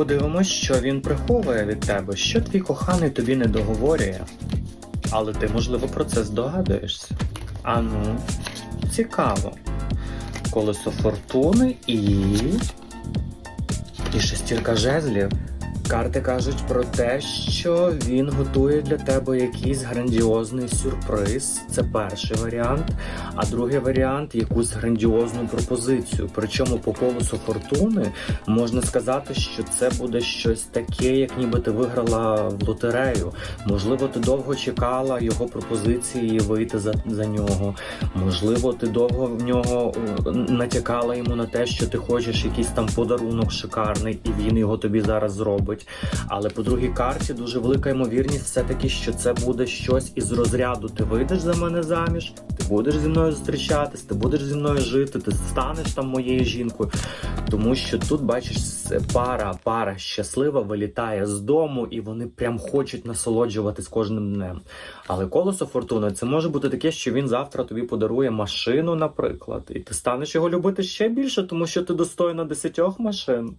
подивимось, що він приховує від тебе, що твій коханий тобі не договорює. Але ти, можливо, про це здогадуєшся. А ну, цікаво. Колесо фортуни і. І шестірка жезлів. Карти кажуть про те, що він готує для тебе якийсь грандіозний сюрприз. Це перший варіант. А другий варіант якусь грандіозну пропозицію. Причому по колесу фортуни можна сказати, що це буде щось таке, як ніби ти виграла в лотерею. Можливо, ти довго чекала його пропозиції вийти за, за нього. Можливо, ти довго в нього е, натякала йому на те, що ти хочеш якийсь там подарунок шикарний, і він його тобі зараз зробить. Але по другій карті дуже велика ймовірність, все таки, що це буде щось із розряду. Ти вийдеш за мене заміж, ти будеш зі мною зустрічатись, ти будеш зі мною жити, ти станеш там моєю жінкою. Тому що тут бачиш пара, пара щаслива вилітає з дому, і вони прям хочуть насолоджуватись кожним днем. Але колесо фортуни це може бути таке, що він завтра тобі подарує машину, наприклад, і ти станеш його любити ще більше, тому що ти достойна десятьох машин.